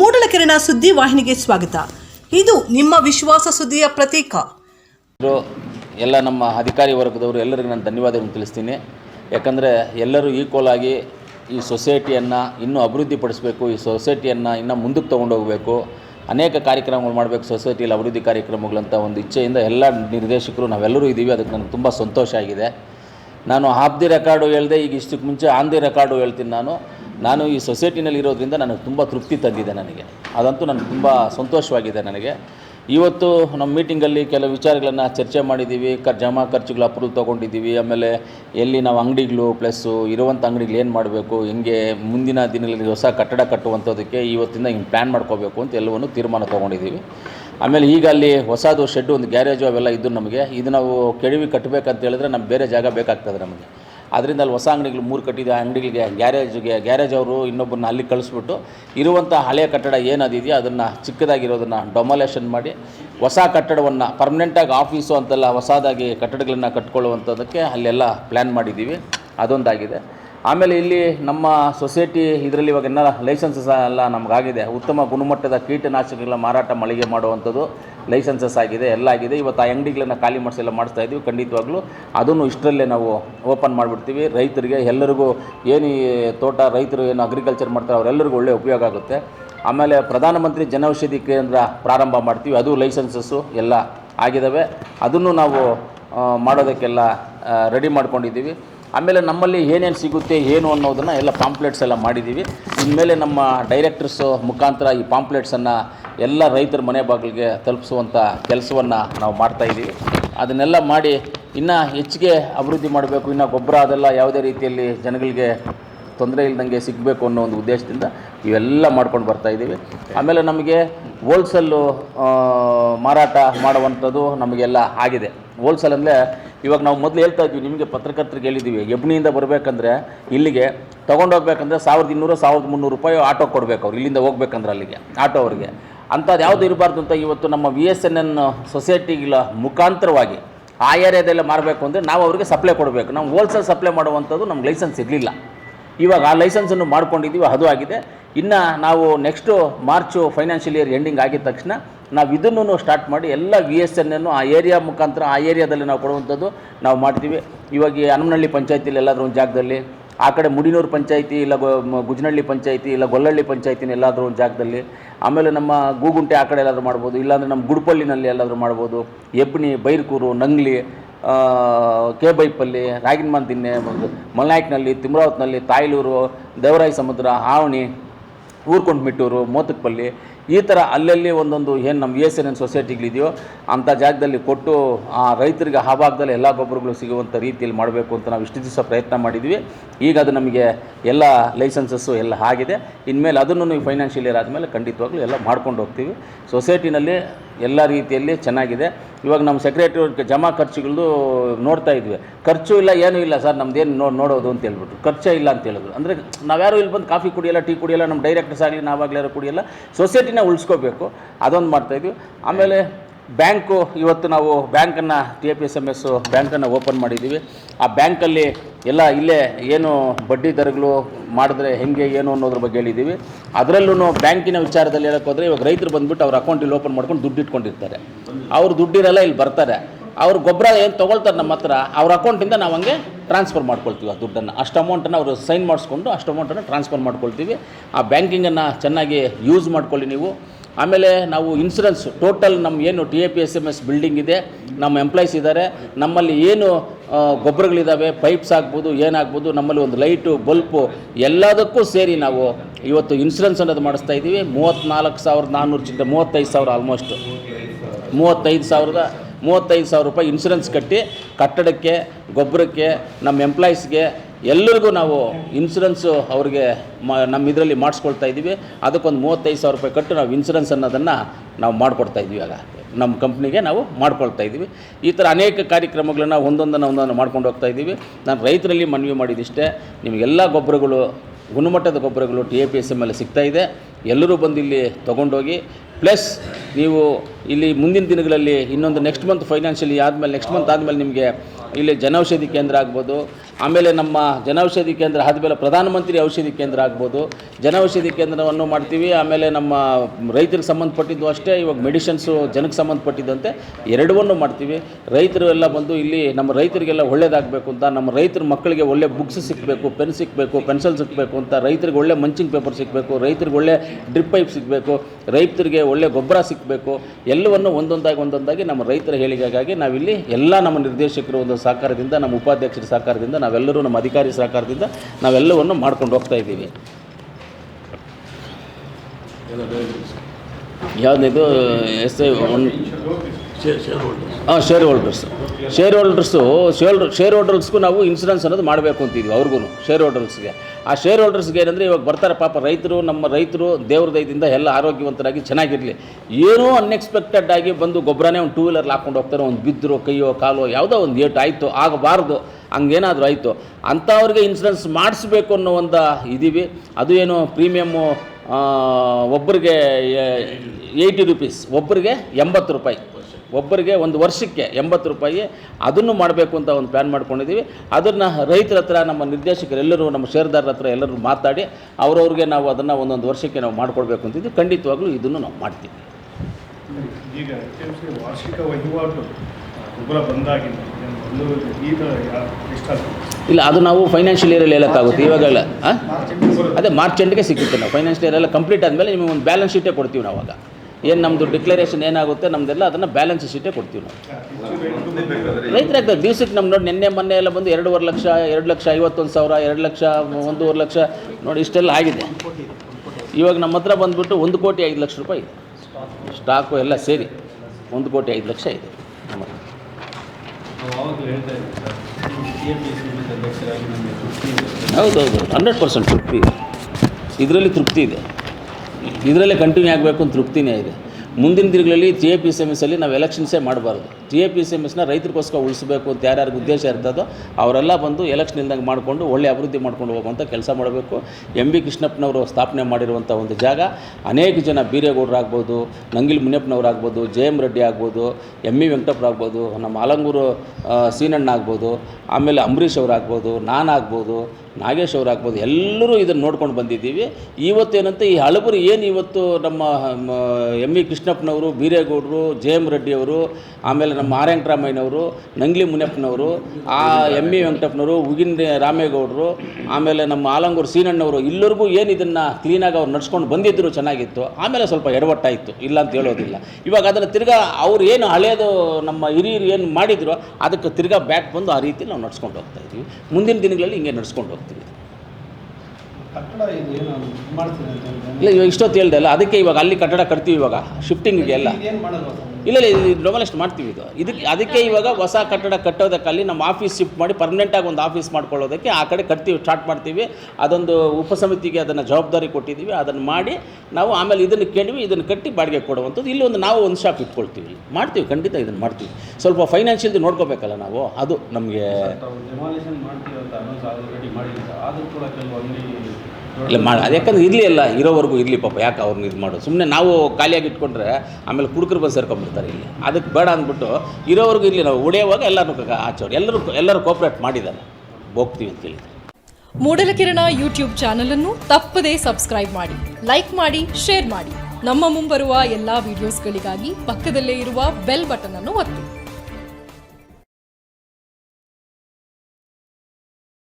ಮೂಡಲಕೆರೆನ ಸುದ್ದಿ ವಾಹಿನಿಗೆ ಸ್ವಾಗತ. ಇದು ನಿಮ್ಮ ವಿಶ್ವಾಸ ಸುದ್ದಿಯ ಪ್ರತೀಕ. ಎಲ್ಲ ನಮ್ಮ ಅಧಿಕಾರಿ ವರ್ಗದವರು ಎಲ್ಲರಿಗೂ ನಾನು ಧನ್ಯವಾದಗಳನ್ನು ತಿಳಿಸ್ತೀನಿ. ಯಾಕಂದರೆ ಎಲ್ಲರೂ ಈಕ್ವಲ್ ಆಗಿ ಈ ಸೊಸೈಟಿಯನ್ನು ಇನ್ನೂ ಅಭಿವೃದ್ಧಿಪಡಿಸಬೇಕು, ಈ ಸೊಸೈಟಿಯನ್ನು ಇನ್ನೂ ಮುಂದಕ್ಕೆ ತೊಗೊಂಡು ಹೋಗಬೇಕು. ಅನೇಕ ಕಾರ್ಯಕ್ರಮಗಳು ಮಾಡಬೇಕು ಸೊಸೈಟಿಯಲ್ಲಿ ಅಭಿವೃದ್ಧಿ ಕಾರ್ಯಕ್ರಮಗಳಂತ ಒಂದು ಇಚ್ಛೆಯಿಂದ ಎಲ್ಲ ನಿರ್ದೇಶಕರು, ನಾವೆಲ್ಲರೂ ಇದ್ದೀವಿ ಅದಕ್ಕೆ ನನಗೆ ತುಂಬ ಸಂತೋಷ ಆಗಿದೆ. ನಾನು ಆಫ್ ದಿ ರೆಕಾರ್ಡು ಹೇಳಿದೆ, ಈಗ ಇಷ್ಟಕ್ಕೆ ಮುಂಚೆ ಆನ್ ದಿ ರೆಕಾರ್ಡು ಹೇಳ್ತೀನಿ ನಾನು. ನಾನು ಈ ಸೊಸೈಟಿನಲ್ಲಿ ಇರೋದ್ರಿಂದ ನನಗೆ ತುಂಬ ತೃಪ್ತಿ ತಂದಿದೆ ನನಗೆ. ಅದಂತೂ ನನಗೆ ತುಂಬ ಸಂತೋಷವಾಗಿದೆ ನನಗೆ. ಇವತ್ತು ನಮ್ಮ ಮೀಟಿಂಗಲ್ಲಿ ಕೆಲವು ವಿಚಾರಗಳನ್ನು ಚರ್ಚೆ ಮಾಡಿದ್ದೀವಿ, ಕ ಜಮಾ ಖರ್ಚುಗಳ ಅಪ್ರೂವ್ ತೊಗೊಂಡಿದ್ದೀವಿ, ಆಮೇಲೆ ಎಲ್ಲಿ ನಾವು ಅಂಗಡಿಗಳು ಪ್ಲಸ್ಸು ಇರುವಂಥ ಅಂಗಡಿಗಳು ಏನು ಮಾಡಬೇಕು, ಹೆಂಗೆ ಮುಂದಿನ ದಿನಗಳಲ್ಲಿ ಹೊಸ ಕಟ್ಟಡ ಕಟ್ಟುವಂಥದ್ದಕ್ಕೆ ಇವತ್ತಿಂದ ಹಿಂಗೆ ಪ್ಲ್ಯಾನ್ ಮಾಡ್ಕೋಬೇಕು ಅಂತ ಎಲ್ಲವನ್ನು ತೀರ್ಮಾನ ತೊಗೊಂಡಿದ್ದೀವಿ. ಆಮೇಲೆ ಈಗ ಅಲ್ಲಿ ಹೊಸದು ಶೆಡ್ಡು ಒಂದು ಗ್ಯಾರೇಜು ಅವೆಲ್ಲ ಇದ್ದು ನಮಗೆ, ಇದು ನಾವು ಕೆಡವಿ ಕಟ್ಟಬೇಕಂತ ಹೇಳಿದ್ರೆ ನಮ್ಗೆ ಬೇರೆ ಜಾಗ ಬೇಕಾಗ್ತದೆ ನಮಗೆ. ಅದರಿಂದ ಅಲ್ಲಿ ಹೊಸ ಅಂಗಡಿಗಳು ಮೂರು ಕಟ್ಟಿದ ಅಂಗಡಿಗಳಿಗೆ ಗ್ಯಾರೇಜ್ಗೆ, ಗ್ಯಾರೇಜ್ ಅವರು ಇನ್ನೊಬ್ಬರನ್ನ ಅಲ್ಲಿ ಕಳಿಸ್ಬಿಟ್ಟು ಇರುವಂಥ ಹಳೆಯ ಕಟ್ಟಡ ಏನದಿದೆಯೋ ಅದನ್ನು ಚಿಕ್ಕದಾಗಿರೋದನ್ನು ಡೊಮೊಲೇಷನ್ ಮಾಡಿ ಹೊಸ ಕಟ್ಟಡವನ್ನು ಪರ್ಮನೆಂಟಾಗಿ ಆಫೀಸು ಅಂತೆಲ್ಲ ಹೊಸದಾಗಿ ಕಟ್ಟಡಗಳನ್ನು ಕಟ್ಕೊಳ್ಳುವಂಥದ್ದಕ್ಕೆ ಅಲ್ಲೆಲ್ಲ ಪ್ಲ್ಯಾನ್ ಮಾಡಿದ್ದೀವಿ. ಅದೊಂದಾಗಿದೆ. ಆಮೇಲೆ ಇಲ್ಲಿ ನಮ್ಮ ಸೊಸೈಟಿ ಇದರಲ್ಲಿ ಇವಾಗ ಎಲ್ಲ ಲೈಸೆನ್ಸಸ್ ಎಲ್ಲ ನಮಗಾಗಿದೆ. ಉತ್ತಮ ಗುಣಮಟ್ಟದ ಕೀಟನಾಶಕಗಳ ಮಾರಾಟ ಮಳಿಗೆ ಮಾಡುವಂಥದ್ದು ಲೈಸೆನ್ಸಸ್ ಆಗಿದೆ, ಎಲ್ಲ ಆಗಿದೆ. ಇವತ್ತು ಆ ಅಂಗಡಿಗಳನ್ನು ಖಾಲಿ ಮಾಡಿಸಿ ಎಲ್ಲ ಮಾಡಿಸ್ತಾ ಇದ್ದೀವಿ ಖಂಡಿತವಾಗ್ಲೂ ಅದನ್ನು ಇಷ್ಟರಲ್ಲೇ ನಾವು ಓಪನ್ ಮಾಡಿಬಿಡ್ತೀವಿ. ರೈತರಿಗೆ, ಎಲ್ಲರಿಗೂ ಏನು ಈ ತೋಟ, ರೈತರು ಏನು ಅಗ್ರಿಕಲ್ಚರ್ ಮಾಡ್ತಾರೆ, ಅವರೆಲ್ಲರಿಗೂ ಒಳ್ಳೆಯ ಉಪಯೋಗ ಆಗುತ್ತೆ. ಆಮೇಲೆ ಪ್ರಧಾನಮಂತ್ರಿ ಜನೌಷಧಿ ಕೇಂದ್ರ ಪ್ರಾರಂಭ ಮಾಡ್ತೀವಿ. ಅದು ಲೈಸೆನ್ಸಸ್ಸು ಎಲ್ಲ ಆಗಿದ್ದಾವೆ ಅದನ್ನು ನಾವು ಮಾಡೋದಕ್ಕೆಲ್ಲ ರೆಡಿ ಮಾಡ್ಕೊಂಡಿದ್ದೀವಿ. ಆಮೇಲೆ ನಮ್ಮಲ್ಲಿ ಏನೇನು ಸಿಗುತ್ತೆ, ಏನು ಅನ್ನೋದನ್ನು ಎಲ್ಲ ಪಾಂಪ್ಲೆಟ್ಸ್ ಎಲ್ಲ ಮಾಡಿದ್ದೀವಿ ಇನ್ಮೇಲೆ ನಮ್ಮ ಡೈರೆಕ್ಟರ್ಸ್ ಮುಖಾಂತರ ಈ ಪಾಂಪ್ಲೆಟ್ಸನ್ನು ಎಲ್ಲ ರೈತರ ಮನೆ ಬಾಗಿಲಿಗೆ ತಲುಪಿಸುವಂಥ ಕೆಲಸವನ್ನು ನಾವು ಮಾಡ್ತಾಯಿದ್ದೀವಿ ಅದನ್ನೆಲ್ಲ ಮಾಡಿ ಇನ್ನೂ ಹೆಚ್ಚಿಗೆ ಅಭಿವೃದ್ಧಿ ಮಾಡಬೇಕು, ಇನ್ನು ಗೊಬ್ಬರ ಅದೆಲ್ಲ ಯಾವುದೇ ರೀತಿಯಲ್ಲಿ ಜನಗಳಿಗೆ ತೊಂದರೆ ಇಲ್ದಂಗೆ ಸಿಗಬೇಕು ಅನ್ನೋ ಒಂದು ಉದ್ದೇಶದಿಂದ ಇವೆಲ್ಲ ಮಾಡ್ಕೊಂಡು ಬರ್ತಾ ಇದ್ದೀವಿ ಆಮೇಲೆ ನಮಗೆ ಹೋಲ್ಸೆಲ್ಲು ಮಾರಾಟ ಮಾಡುವಂಥದ್ದು ನಮಗೆಲ್ಲ ಆಗಿದೆ. ಹೋಲ್ಸೇಲ್ ಅಂದರೆ ಇವಾಗ ನಾವು ಮೊದಲು ಹೇಳ್ತಾ ಇದ್ವಿ, ನಿಮಗೆ ಪತ್ರಕರ್ತರಿಗೆ ಹೇಳಿದ್ದೀವಿ ಎಬ್ನಿಯಿಂದ ಬರಬೇಕಂದ್ರೆ ಇಲ್ಲಿಗೆ ತೊಗೊಂಡೋಗ್ಬೇಕಂದ್ರೆ ಸಾವಿರದ ಇನ್ನೂರು, ಸಾವಿರದ ಮುನ್ನೂರು ರೂಪಾಯಿ ಆಟೋ ಕೊಡಬೇಕು ಅವ್ರು, ಇಲ್ಲಿಂದ ಹೋಗ್ಬೇಕಂದ್ರೆ ಅಲ್ಲಿಗೆ, ಆಟೋ ಅವ್ರಿಗೆ. ಅಂಥದ್ದು ಯಾವುದು ಇರಬಾರ್ದು ಅಂತ ಇವತ್ತು ನಮ್ಮ ವಿ ಎಸ್ ಎನ್ ಎನ್ ಸೊಸೈಟಿಗಳ ಮುಖಾಂತರವಾಗಿ ಆ ಏರಿಯಾದಲ್ಲೇ ಮಾರಬೇಕು ಅಂದರೆ ನಾವು ಅವರಿಗೆ ಸಪ್ಲೈ ಕೊಡಬೇಕು. ನಾವು ಹೋಲ್ಸೇಲ್ ಸಪ್ಲೈ ಮಾಡುವಂಥದ್ದು ನಮ್ಗೆ ಲೈಸೆನ್ಸ್ ಇರಲಿಲ್ಲ. ಇವಾಗ ಆ ಲೈಸೆನ್ಸನ್ನು ಮಾಡ್ಕೊಂಡಿದ್ದೀವಿ, ಅದು ಆಗಿದೆ. ಇನ್ನು ನಾವು next March financial year ending ಆಗಿದ ತಕ್ಷಣ ನಾವು ಇದನ್ನು ಸ್ಟಾರ್ಟ್ ಮಾಡಿ ಎಲ್ಲ ವಿ ಎಸ್ ಎನ್ನನ್ನು ಆ ಏರಿಯಾ ಮುಖಾಂತರ, ಆ ಏರಿಯಾದಲ್ಲಿ ನಾವು ಕೊಡುವಂಥದ್ದು ನಾವು ಮಾಡ್ತೀವಿ. ಇವಾಗ ಈ ಹನುಮನಹಳ್ಳಿ ಪಂಚಾಯತಿಲಿ ಎಲ್ಲಾದರೂ ಒಂದು ಜಾಗದಲ್ಲಿ, ಆ ಕಡೆ ಮುಡಿನೂರು ಪಂಚಾಯಿತಿ ಇಲ್ಲ ಗುಜನಹಳ್ಳಿ ಪಂಚಾಯಿತಿ ಇಲ್ಲ ಗೊಲ್ಲಹಳ್ಳಿ ಪಂಚಾಯತಿನ ಎಲ್ಲಾದರೂ ಒಂದು ಜಾಗದಲ್ಲಿ, ಆಮೇಲೆ ನಮ್ಮ ಗೂಗುಂಟೆ ಆ ಕಡೆ ಎಲ್ಲಾದರೂ ಮಾಡ್ಬೋದು, ಇಲ್ಲಾಂದರೆ ನಮ್ಮ ಗುಡ್ಪಳ್ಳಿನಲ್ಲಿ ಎಲ್ಲಾದರೂ ಮಾಡ್ಬೋದು. ಎಬ್ನಿ ಬೈರ್ಕೂರು, ನಂಗ್ಲಿ ಕೆ ಬೈಪಲ್ಲಿ ರಾಗಿನ್ಮನ್ ತಿನ್ನೆ ಮಲ್ನಾಯ್ಕ್ನಲ್ಲಿ, ತಿಮ್ರಾವತ್ನಲ್ಲಿ, ತಾಯ್ಲೂರು, ದೇವರಾಯ ಸಮುದ್ರ ಆವಣಿ ಊರ್ಕೊಂಡ್ಮಿಟ್ಟೂರು ಮೋತಕ್ಪಲ್ಲಿ ಈ ಥರ ಅಲ್ಲಲ್ಲಿ ಒಂದೊಂದು ಏನು ನಮ್ಮ ಎನ್ ಸೊಸೈಟಿಗಳಿದೆಯೋ ಅಂಥ ಜಾಗದಲ್ಲಿ ಕೊಟ್ಟು ಆ ರೈತರಿಗೆ ಆ ಭಾಗದಲ್ಲಿ ಎಲ್ಲ ಗೊಬ್ಬರಗಳು ಸಿಗುವಂಥ ರೀತಿಯಲ್ಲಿ ಮಾಡಬೇಕು ಅಂತ ನಾವು ಇಷ್ಟು ದಿವಸ ಪ್ರಯತ್ನ ಮಾಡಿದ್ವಿ. ಈಗ ಅದು ನಮಗೆ ಎಲ್ಲ ಲೈಸೆನ್ಸಸ್ಸು ಎಲ್ಲ ಆಗಿದೆ. ಇನ್ಮೇಲೆ ಅದನ್ನು ನೀವು ಫೈನಾನ್ಷಿಯಲ್ ಇಯರ್ ಆದಮೇಲೆ ಖಂಡಿತವಾಗ್ಲೂ ಎಲ್ಲ ಮಾಡ್ಕೊಂಡು ಹೋಗ್ತೀವಿ. ಸೊಸೈಟಿನಲ್ಲಿ ಎಲ್ಲ ರೀತಿಯಲ್ಲಿ ಚೆನ್ನಾಗಿದೆ. ಇವಾಗ ನಮ್ಮ ಸೆಕ್ರೆಟರಿ ಜಮಾ ಖರ್ಚುಗಳದ್ದು ನೋಡ್ತಾ ಇದ್ವಿ. ಖರ್ಚು ಇಲ್ಲ, ಏನೂ ಇಲ್ಲ ಸರ್, ನಮ್ದೇನು ನೋ ನೋಡೋದು ಅಂತ ಹೇಳ್ಬಿಟ್ಟು ಖರ್ಚೇ ಇಲ್ಲ ಅಂತ ಹೇಳಿದ್ರು. ಅಂದರೆ ನಾವ್ಯಾರು ಇಲ್ಲಿ ಬಂದು ಕಾಫಿ ಕುಡಿಯಲ್ಲ, ಟೀ ಕುಡಿಯಲ್ಲ ನಮ್ಮ ಡೈರೆಕ್ಟರ್ಸ್ ಆಗಲಿ ನಾವಾಗಲಿ ಯಾರು ಕುಡಿಯಲ್ಲ ಸೊಸೈಟಿನ ಉಳಿಸ್ಕೋಬೇಕು. ಅದೊಂದು ಮಾಡ್ತಾಯಿದ್ವಿ ಆಮೇಲೆ ಬ್ಯಾಂಕು, ಇವತ್ತು ನಾವು ಬ್ಯಾಂಕನ್ನು, T A P S M S ಬ್ಯಾಂಕನ್ನು ಓಪನ್ ಮಾಡಿದ್ದೀವಿ. ಆ ಬ್ಯಾಂಕಲ್ಲಿ ಎಲ್ಲ ಇಲ್ಲೇ ಏನು ಬಡ್ಡಿ ದರಗಳು ಮಾಡಿದ್ರೆ ಹೆಂಗೆ, ಏನು ಅನ್ನೋದ್ರ ಬಗ್ಗೆ ಹೇಳಿದ್ದೀವಿ. ಅದರಲ್ಲೂ ಬ್ಯಾಂಕಿನ ವಿಚಾರದಲ್ಲಿ ಹೇಳೋಕ್ಕೋದ್ರೆ ಇವಾಗ ರೈತರು ಬಂದುಬಿಟ್ಟು ಅವ್ರ ಅಕೌಂಟಲ್ಲಿ ಓಪನ್ ಮಾಡ್ಕೊಂಡು ದುಡ್ಡು ಇಟ್ಕೊಂಡಿರ್ತಾರೆ. ಅವ್ರು ದುಡ್ಡಿರಲ್ಲ, ಇಲ್ಲಿ ಬರ್ತಾರೆ. ಅವ್ರು ಗೊಬ್ಬರ ಏನು ತೊಗೊಳ್ತಾರೆ ನಮ್ಮ ಹತ್ರ, ಅವ್ರ ಅಕೌಂಟಿಂದ ನಾವು ಹಂಗೆ ಟ್ರಾನ್ಸ್ಫರ್ ಮಾಡ್ಕೊಳ್ತೀವಿ ಆ ದುಡ್ಡನ್ನು. ಅಷ್ಟು ಅಮೌಂಟನ್ನು ಅವರು ಸೈನ್ ಮಾಡಿಸ್ಕೊಂಡು ಅಷ್ಟು ಅಮೌಂಟನ್ನು ಟ್ರಾನ್ಸ್ಫರ್ ಮಾಡ್ಕೊಳ್ತೀವಿ. ಆ ಬ್ಯಾಂಕಿಂಗನ್ನು ಚೆನ್ನಾಗಿ ಯೂಸ್ ಮಾಡ್ಕೊಳ್ಳಿ ನೀವು. ಆಮೇಲೆ ನಾವು ಇನ್ಸೂರೆನ್ಸ್ ಟೋಟಲ್ ನಮ್ಮ ಏನು T A P S M S building ಇದೆ, ನಮ್ಮ ಎಂಪ್ಲಾಯ್ಸ್ ಇದ್ದಾರೆ, ನಮ್ಮಲ್ಲಿ ಏನು ಗೊಬ್ಬರಗಳಿದ್ದಾವೆ ಪೈಪ್ಸ್ ಆಗ್ಬೋದು, ಏನಾಗ್ಬೋದು, ನಮ್ಮಲ್ಲಿ ಒಂದು ಲೈಟು ಬಲ್ಪು ಎಲ್ಲದಕ್ಕೂ ಸೇರಿ ನಾವು ಇವತ್ತು ಇನ್ಸೂರೆನ್ಸ್ ಅನ್ನೋದು ಮಾಡಿಸ್ತಾ ಇದ್ದೀವಿ. ಮೂವತ್ತ್ನಾಲ್ಕು ಸಾವಿರದ ನಾನ್ನೂರು ಚಿಲ್ಲರೆ, ಮೂವತ್ತೈದು ಸಾವಿರ ಆಲ್ಮೋಸ್ಟ್ ಮೂವತ್ತೈದು ಸಾವಿರದ, ಮೂವತ್ತೈದು ಸಾವಿರ ರೂಪಾಯಿ ಇನ್ಸೂರೆನ್ಸ್ ಕಟ್ಟಿ ಕಟ್ಟಡಕ್ಕೆ, ಗೊಬ್ಬರಕ್ಕೆ, ನಮ್ಮ ಎಂಪ್ಲಾಯೀಸ್ಗೆ ಎಲ್ಲರಿಗೂ ನಾವು ಇನ್ಸೂರೆನ್ಸು ಅವ್ರಿಗೆ ಮ ನಮ್ಮ ಇದರಲ್ಲಿ ಮಾಡಿಸ್ಕೊಳ್ತಾ ಇದ್ದೀವಿ ಅದಕ್ಕೊಂದು ಮೂವತ್ತೈದು ಸಾವಿರ ರೂಪಾಯಿ ಕಟ್ಟು ನಾವು ಇನ್ಸೂರೆನ್ಸ್ ಅನ್ನೋದನ್ನು ನಾವು ಮಾಡಿಕೊಡ್ತಾ ಇದ್ದೀವಿ ಆಗ. ನಮ್ಮ ಕಂಪ್ನಿಗೆ ನಾವು ಮಾಡ್ಕೊಳ್ತಾ ಇದ್ದೀವಿ ಈ ಥರ ಅನೇಕ ಕಾರ್ಯಕ್ರಮಗಳನ್ನ ಒಂದೊಂದನ್ನು ಒಂದೊಂದು ಮಾಡ್ಕೊಂಡು ಹೋಗ್ತಾ ಇದ್ದೀವಿ ನಾನು ರೈತರಲ್ಲಿ ಮನವಿ ಮಾಡಿದಿಷ್ಟೇ. ನಿಮಗೆಲ್ಲ ಗೊಬ್ಬರಗಳು, ಗುಣಮಟ್ಟದ ಗೊಬ್ಬರಗಳು T A P S M ಎಲ್ಲ ಸಿಗ್ತಾ ಇದೆ. ಎಲ್ಲರೂ ಬಂದು ಇಲ್ಲಿ ತೊಗೊಂಡೋಗಿ, ಪ್ಲಸ್ ನೀವು ಇಲ್ಲಿ ಮುಂದಿನ ದಿನಗಳಲ್ಲಿ ಇನ್ನೊಂದು ನೆಕ್ಸ್ಟ್ ಮಂತ್ ಫೈನಾನ್ಷಿಯಲಿ ಆದಮೇಲೆ ನೆಕ್ಸ್ಟ್ ಮಂತ್ ಆದಮೇಲೆ ನಿಮಗೆ ಇಲ್ಲಿ ಜನೌಷಧಿ ಕೇಂದ್ರ ಆಗ್ಬೋದು, ಆಮೇಲೆ ನಮ್ಮ ಜನೌಷಧಿ ಕೇಂದ್ರ ಆದಮೇಲೆ ಪ್ರಧಾನಮಂತ್ರಿ ಔಷಧಿ ಕೇಂದ್ರ ಆಗ್ಬೋದು. ಜನೌಷಧಿ ಕೇಂದ್ರವನ್ನು ಮಾಡ್ತೀವಿ, ಆಮೇಲೆ ನಮ್ಮ ರೈತರಿಗೆ ಸಂಬಂಧಪಟ್ಟಿದ್ದು ಅಷ್ಟೇ, ಇವಾಗ ಮೆಡಿಷನ್ಸು ಜನಕ್ಕೆ ಸಂಬಂಧಪಟ್ಟಿದ್ದಂತೆ ಎರಡವನ್ನು ಮಾಡ್ತೀವಿ. ರೈತರು ಎಲ್ಲ ಬಂದು ಇಲ್ಲಿ ನಮ್ಮ ರೈತರಿಗೆಲ್ಲ ಒಳ್ಳೇದಾಗಬೇಕು ಅಂತ, ನಮ್ಮ ರೈತರ ಮಕ್ಕಳಿಗೆ ಒಳ್ಳೆ ಬುಕ್ಸ್ ಸಿಗಬೇಕು ಪೆನ್ ಸಿಗಬೇಕು ಪೆನ್ಸಿಲ್ ಸಿಗಬೇಕು ಅಂತ, ರೈತರಿಗೆ ಒಳ್ಳೆ ಮಂಚಿಂಗ್ ಪೇಪರ್ ಸಿಗಬೇಕು, ರೈತರಿಗೆ ಒಳ್ಳೆ ಡ್ರಿಪ್ ಪೈಪ್ ಸಿಗಬೇಕು, ರೈತರಿಗೆ ಒಳ್ಳೆ ಗೊಬ್ಬರ ಸಿಗಬೇಕು, ಎಲ್ಲವನ್ನು ಒಂದೊಂದಾಗಿ ಒಂದೊಂದಾಗಿ ನಮ್ಮ ರೈತರ ಹೇಳಿಕೆಗಾಗಿ ನಾವಿಲ್ಲಿ ಎಲ್ಲ ನಮ್ಮ ನಿರ್ದೇಶಕರು ಒಂದು ಸಹಕಾರದಿಂದ ನಮ್ಮ ಉಪಾಧ್ಯಕ್ಷರ ಸಹಕಾರದಿಂದ ನಾವೆಲ್ಲರೂ ನಮ್ಮ ಅಧಿಕಾರಿ ಸಹಕಾರದಿಂದ ನಾವೆಲ್ಲವನ್ನು ಮಾಡ್ಕೊಂಡು ಹೋಗ್ತಾ ಇದ್ದೀವಿ. ಯಾವುದಿದು ಎಸ್ ಐ ಒನ್ ಹಾಂ shareholders shareholders share share ಹೋಲ್ಡರ್ಸ್ಗೂ ನಾವು ಇನ್ಸೂರೆನ್ಸ್ ಅನ್ನೋದು ಮಾಡಬೇಕು ಅಂತಿದ್ವಿ ಅವ್ರಿಗೂ ಶೇರ್ ಹೋಲ್ಡರ್ಸ್ಗೆ ಆ ಶೇರ್ ಹೋಲ್ಡರ್ಸ್ಗೆ ಏನಂದರೆ ಇವಾಗ ಬರ್ತಾರೆ ಪಾಪ ರೈತರು ನಮ್ಮ ರೈತರು ದೇವ್ರ ದಯದಿಂದ ಎಲ್ಲ ಆರೋಗ್ಯವಂತರಾಗಿ ಚೆನ್ನಾಗಿರಲಿ. ಏನೋ ಅನ್ಎಕ್ಸ್ಪೆಕ್ಟೆಡ್ ಆಗಿ ಬಂದು ಗೊಬ್ಬರನೇ ಒಂದು ಟೂ ವೀಲರ್ ಹಾಕೊಂಡು ಹೋಗ್ತಾರೆ ಒಂದು ಬಿದ್ದರು ಕೈಯೋ ಕಾಲೋ ಯಾವುದೋ ಒಂದು ಏಟು ಆಯಿತು ಆಗಬಾರ್ದು ಹಂಗೇನಾದರೂ ಆಯಿತು. ಅಂಥವ್ರಿಗೆ ಇನ್ಸೂರೆನ್ಸ್ ಮಾಡಿಸ್ಬೇಕು ಅನ್ನೋ ಒಂದು ಇದೀವಿ ಅದು ಏನು ಪ್ರೀಮಿಯಮ್ಮು ಒಬ್ಬರಿಗೆ ಏಯ್ಟಿ ರುಪೀಸ್ ಒಬ್ಬರಿಗೆ ಎಂಬತ್ತು ರೂಪಾಯಿ. ಒಬ್ಬರಿಗೆ ಒಂದು ವರ್ಷಕ್ಕೆ ಎಂಬತ್ತು ರೂಪಾಯಿ, ಅದನ್ನು ಮಾಡಬೇಕು ಅಂತ ಒಂದು ಪ್ಲ್ಯಾನ್ ಮಾಡ್ಕೊಂಡಿದ್ದೀವಿ. ಅದನ್ನು ರೈತರ ಹತ್ರ, ನಮ್ಮ ನಿರ್ದೇಶಕರೆಲ್ಲರೂ ನಮ್ಮ ಷೇರ್ದಾರರ ಹತ್ರ ಎಲ್ಲರೂ ಮಾತಾಡಿ, ಅವ್ರವ್ರಿಗೆ ನಾವು ಅದನ್ನು ಒಂದೊಂದು ವರ್ಷಕ್ಕೆ ನಾವು ಮಾಡಿಕೊಡ್ಬೇಕು ಅಂತಿದ್ದು ಖಂಡಿತವಾಗ್ಲೂ ಇದನ್ನು ನಾವು ಮಾಡ್ತೀವಿ. ಈಗ ವಾರ್ಷಿಕ ವಹಿವಾಟು ಎಷ್ಟಾಗ್ತದೆ? ಇಲ್ಲ, ಅದು ನಾವು ಫೈನಾನ್ಷಿಯಲ್ ಇಯರಲ್ಲಿ ಹೇಳೋಕ್ಕಾಗುತ್ತೆ. ಇವಾಗೆಲ್ಲ? ಅದೇ ಮಾರ್ಚ್ ಎಂಡ್ಗೆ ಸಿಗುತ್ತೆ ನಾವು. ಫೈನಾನ್ಷಿಯಲ್ ಇಯರ್ ಎಲ್ಲ ಕಂಪ್ಲೀಟ್ ಆದಮೇಲೆ ನಿಮಗೆ ಒಂದು ಬ್ಯಾಲೆನ್ಸ್ ಶೀಟೇ ಕೊಡ್ತೀವಿ ನಾವು ಆಗ. ಏನು ನಮ್ಮದು ಡಿಕ್ಲರೇಷನ್ ಏನಾಗುತ್ತೆ ನಮ್ಮದೆಲ್ಲ ಅದನ್ನು ಬ್ಯಾಲೆನ್ಸ್ ಶೀಟೇ ಕೊಡ್ತೀವಿ ನಾವು. ರೈತರ ಆಗ್ತದೆ ದಿವ್ಸಕ್ಕೆ ನಮ್ಮ ನೋಡಿ, ನಿನ್ನೆ ಮೊನ್ನೆ ಎಲ್ಲ ಬಂದು ಎರಡೂವರೆ ಲಕ್ಷ, ಎರಡು ಲಕ್ಷ, ಐವತ್ತೊಂದು ಸಾವಿರ, ಎರಡು ಲಕ್ಷ, ಒಂದೂವರೆ ಲಕ್ಷ, ನೋಡಿ ಇಷ್ಟೆಲ್ಲ ಆಗಿದೆ. ಇವಾಗ ನಮ್ಮ ಹತ್ರ ಬಂದುಬಿಟ್ಟು ಒಂದು ಕೋಟಿ ಐದು ಲಕ್ಷ ರೂಪಾಯಿ ಇದೆ. ಸ್ಟಾಕು ಎಲ್ಲ ಸೇರಿ ಒಂದು ಕೋಟಿ ಐದು ಲಕ್ಷ ಇದೆ. ಇದೆ ಹೌದೌದು ಹಂಡ್ರೆಡ್ ಪರ್ಸೆಂಟ್ ತೃಪ್ತಿ ಇದೆ. ಇದರಲ್ಲಿ ತೃಪ್ತಿ ಇದೆ. ಇದರಲ್ಲೇ ಕಂಟಿನ್ಯೂ ಆಗಬೇಕು ಅಂತ ತೃಪ್ತಿನೇ ಇದೆ. ಮುಂದಿನ ದಿನಗಳಲ್ಲಿ ಜೆ ಪಿ ಸಿ ಎಂ ಎಸ್ಸಲ್ಲಿ ನಾವು ಎಲೆಕ್ಷನ್ಸೇ ಮಾಡಬಾರ್ದು. T A P C M ಎಸ್ನ ರೈತರಿಗೋಸ್ಕರ ಉಳಿಸಬೇಕು ಅಂತ ಯಾರ್ಯಾರಿಗೆ ಉದ್ದೇಶ ಇರ್ತದೋ ಅವರೆಲ್ಲ ಬಂದು ಎಲೆಕ್ಷನ್ ಇಲ್ದಂಗೆ ಮಾಡಿಕೊಂಡು ಒಳ್ಳೆ ಅಭಿವೃದ್ಧಿ ಮಾಡ್ಕೊಂಡು ಹೋಗುವಂಥ ಕೆಲಸ ಮಾಡಬೇಕು. ಎಂ ಬಿ ಕೃಷ್ಣಪ್ಪನವರು ಸ್ಥಾಪನೆ ಮಾಡಿರುವಂಥ ಒಂದು ಜಾಗ. ಅನೇಕ ಜನ ಬೀರೇಗೌಡರಾಗ್ಬೋದು ನಂಗಿಲ್ ಮುನಿಯಪ್ಪನವರಾಗ್ಬೋದು ಜೆ ಎಂ ರೆಡ್ಡಿ ಆಗ್ಬೋದು ಎಂ ಇ ವೆಂಕಟಪ್ಪರಾಗ್ಬೋದು ನಮ್ಮ ಆಲಂಗೂರು ಸೀನಣ್ಣ ಆಗ್ಬೋದು, ಆಮೇಲೆ ಅಂಬರೀಷ್ ಅವರಾಗ್ಬೋದು ನಾನಾಗ್ಬೋದು ನಾಗೇಶ್ ಅವರಾಗ್ಬೋದು ಎಲ್ಲರೂ ಇದನ್ನು ನೋಡ್ಕೊಂಡು ಬಂದಿದ್ದೀವಿ. ಇವತ್ತೇನಂತೆ ಈ ಹಳಬರು ಏನು ಇವತ್ತು ನಮ್ಮ ಎಂ ಇ ಕೃಷ್ಣಪ್ಪನವರು, ಬೀರೇಗೌಡರು, ಜೆ ಎಂ ರೆಡ್ಡಿಯವರು ಆಮೇಲೆ ನಮ್ಮ ಆರ್ ವೆಂಕಟರಾಮಯ್ಯನವರು ನಂಗ್ಲಿ ಮುನಿಯಪ್ಪನವರು ಆ ಎಂ ಇ ವೆಂಕಟಪ್ಪನವರು ಉಗಿನ ರಾಮೇಗೌಡರು ಆಮೇಲೆ ನಮ್ಮ ಆಲಂಗೂರು ಸೀನಣ್ಣವರು ಇಲ್ಲರಿಗೂ ಏನು ಇದನ್ನು ಕ್ಲೀನಾಗಿ ಅವ್ರು ನಡ್ಸ್ಕೊಂಡು ಬಂದಿದ್ದರು ಚೆನ್ನಾಗಿತ್ತು. ಆಮೇಲೆ ಸ್ವಲ್ಪ ಎಡವಟ್ಟಾಯಿತು. ಇಲ್ಲ ಅಂತ ಹೇಳೋದಿಲ್ಲ. ಇವಾಗ ಅದನ್ನು ತಿರ್ಗಾ ಅವ್ರು ಏನು ಹಳೆಯದು ನಮ್ಮ ಹಿರಿಯರು ಏನು ಮಾಡಿದ್ರು ಅದಕ್ಕೆ ತಿರ್ಗಾ ಬ್ಯಾಕ್ ಬಂದು ಆ ರೀತಿ ನಾವು ನಡ್ಸ್ಕೊಂಡು ಹೋಗ್ತಾ ಇದ್ದೀವಿ ಮುಂದಿನ ದಿನಗಳಲ್ಲಿ ಹಿಂಗೆ ನಡ್ಸ್ಕೊಂಡು ಹೋಗ್ತೀವಿ. ಇಲ್ಲ ಇವಾಗ ಇಷ್ಟೊತ್ತು ಹೇಳ್ದೆ ಅಲ್ಲ ಅದಕ್ಕೆ ಇವಾಗ ಅಲ್ಲಿ ಕಟ್ಟಡ ಕಟ್ತೀವಿ ಇವಾಗ ಶಿಫ್ಟಿಂಗಿಗೆ ಎಲ್ಲ. ಇಲ್ಲ ಇಲ್ಲ ಇದು ಡೆಮಾಲಿಸ್ಟ್ ಮಾಡ್ತೀವಿ ಇದು. ಇದಕ್ಕೆ, ಅದಕ್ಕೆ ಇವಾಗ ಹೊಸ ಕಟ್ಟಡ ಕಟ್ಟೋದಕ್ಕಲ್ಲಿ ನಮ್ಮ ಆಫೀಸ್ ಶಿಫ್ಟ್ ಮಾಡಿ ಪರ್ಮನೆಂಟಾಗಿ ಒಂದು ಆಫೀಸ್ ಮಾಡ್ಕೊಳ್ಳೋದಕ್ಕೆ ಆ ಕಡೆ ಕಟ್ತೀವಿ ಸ್ಟಾರ್ಟ್ ಮಾಡ್ತೀವಿ. ಅದೊಂದು ಉಪಸಮಿತಿಗೆ ಅದನ್ನು ಜವಾಬ್ದಾರಿ ಕೊಟ್ಟಿದ್ದೀವಿ. ಅದನ್ನು ಮಾಡಿ ನಾವು ಆಮೇಲೆ ಇದನ್ನು ಕೇಳಿವಿ, ಇದನ್ನು ಕಟ್ಟಿ ಬಾಡಿಗೆ ಕೊಡುವಂಥದ್ದು. ಇಲ್ಲಿ ಒಂದು ನಾವು ಒಂದು ಶಾಪ್ ಇಟ್ಕೊಳ್ತೀವಿ. ಮಾಡ್ತೀವಿ, ಖಂಡಿತ ಇದನ್ನು ಮಾಡ್ತೀವಿ. ಸ್ವಲ್ಪ ಫೈನಾನ್ಷಿಯಲ್ದು ನೋಡ್ಕೋಬೇಕಲ್ಲ ನಾವು? ಅದು ನಮಗೆ ಇಲ್ಲ, ಮಾಡಿ, ಅದು ಯಾಕಂದ್ರೆ ಇರಲಿ ಅಲ್ಲ, ಇರೋವರೆಗೂ ಇರಲಿ ಪಾಪ, ಯಾಕೆ ಅವ್ರನ್ನ ಇದು ಮಾಡೋದು? ಸುಮ್ಮನೆ ನಾವು ಖಾಲಿಯಾಗಿ ಇಟ್ಕೊಂಡ್ರೆ ಆಮೇಲೆ ಕುಡುಕರು ಬಂದು ಸೇರ್ಕೊಂಡ್ಬಿಡ್ತಾರೆ ಇಲ್ಲಿ. ಅದಕ್ಕೆ ಬೇಡ ಅಂದ್ಬಿಟ್ಟು ಇರೋವರೆಗೂ ಇರಲಿ, ನಾವು ಉಳಿಯೋವಾಗ ಎಲ್ಲರೂ ಆಚೋರು ಎಲ್ಲರೂ ಎಲ್ಲರೂ ಕೋಪ್ರೇಟ್ ಮಾಡಿದ್ದಾರೆ. ಹೋಗ್ತೀವಿ ಅಂತ ಹೇಳಿದ್ರು ಮೂಡಲಕಿರಣ ಯೂಟ್ಯೂಬ್ ಚಾನಲ್ ಅನ್ನು ತಪ್ಪದೇ ಸಬ್ಸ್ಕ್ರೈಬ್ ಮಾಡಿ ಲೈಕ್ ಮಾಡಿ ಶೇರ್ ಮಾಡಿ. ನಮ್ಮ ಮುಂಬರುವ ಎಲ್ಲಾ ವಿಡಿಯೋಸ್ಗಳಿಗಾಗಿ ಪಕ್ಕದಲ್ಲೇ ಇರುವ ಬೆಲ್ ಬಟನ್ ಅನ್ನು ಒತ್ತಿ.